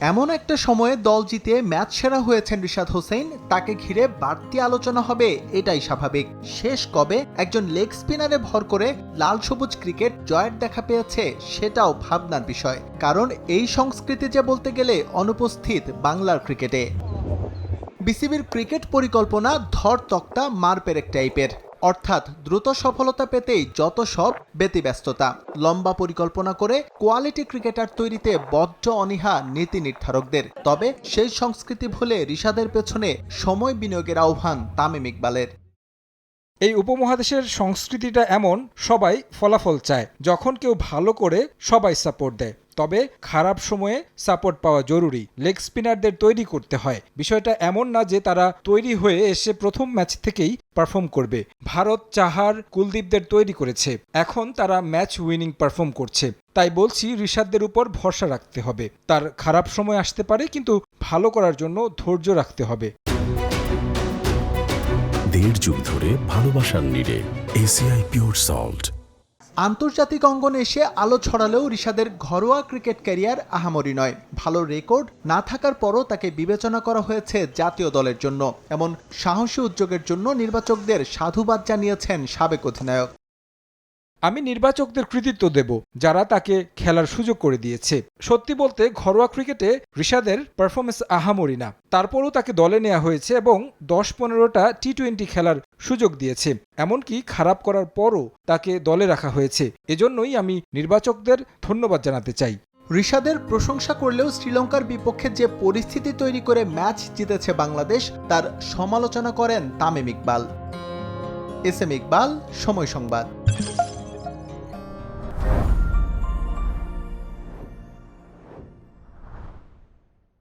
এমন একটা সময়ে দল জিতে ম্যাচ সেরা হয়েছেন রিশাদ হোসেন। তাকে ঘিরে বাড়তি আলোচনা হবে, এটাই স্বাভাবিক। শেষ কবে একজন লেগ স্পিনারে ভর করে লাল সবুজ ক্রিকেট জয়ের দেখা পেয়েছে, সেটাও ভাবনার বিষয়। কারণ এই সংস্কৃতি যে বলতে গেলে অনুপস্থিত বাংলার ক্রিকেটে। বিসিবির ক্রিকেট পরিকল্পনা ধর তক্তা মার পেরেক টাইপের। অর্থাৎ দ্রুত সফলতা পেতেই যত সব ব্যতিব্যস্ততা। লম্বা পরিকল্পনা করে কোয়ালিটি ক্রিকেটার তৈরিতে বদ্ধ অনিহা নীতি নির্ধারকদের। তবে সেই সংস্কৃতি ভুলে রিশাদের পেছনে সময় বিনিয়োগের আহ্বান তামিম ইকবালের। এই উপমহাদেশের সংস্কৃতিটা এমন, সবাই ফলাফল চায়। যখন কেউ ভালো করে, সবাই সাপোর্ট দেয়। তবে খারাপ সময়ে সাপোর্ট পাওয়া জরুরি। লেগ স্পিনারদের তৈরি করতে হয়। বিষয়টা এমন না যে তারা তৈরি হয়ে এসে প্রথম ম্যাচ থেকেই পারফর্ম করবে। ভারত চাহার কুলদীপদের তৈরি করেছে। এখন তারা ম্যাচ উইনিং পারফর্ম করছে। তাই বলছি ঋষাদদের উপর ভরসা রাখতে হবে। তার খারাপ সময় আসতে পারে, কিন্তু ভালো করার জন্য ধৈর্য রাখতে হবে। দেড় যুগ ধরে ভালোবাসার নিড়ে এসিআই পিওর সল্ট আন্তর্জাতিক অঙ্গনে এসে আলো ছড়ালেও ঋষাদের ঘরোয়া ক্রিকেট ক্যারিয়ার আহামরি নয়। ভালো রেকর্ড না থাকার পরও তাকে বিবেচনা করা হয়েছে জাতীয় দলের জন্য। এমন সাহসী উদ্যোগের জন্য নির্বাচকদের সাধুবাদ জানিয়েছেন সাবেক অধিনায়ক। আমি নির্বাচকদের কৃতিত্ব দেব, যারা তাকে খেলার সুযোগ করে দিয়েছে। সত্যি বলতে, ঘরোয়া ক্রিকেটে ঋষাদের পারফরমেন্স আহামরি না। তারপরও তাকে দলে নেওয়া হয়েছে এবং দশ পনেরোটা টি টোয়েন্টি খেলার সুযোগ দিয়েছে। এমনকি খারাপ করার পরও তাকে দলে রাখা হয়েছে। এজন্যই আমি নির্বাচকদের ধন্যবাদ জানাতে চাই। ঋষাদের প্রশংসা করলেও শ্রীলঙ্কার বিপক্ষে যে পরিস্থিতি তৈরি করে ম্যাচ জিতেছে বাংলাদেশ, তার সমালোচনা করেন Tamim Iqbal. S M Iqbal, Somoy Songbad.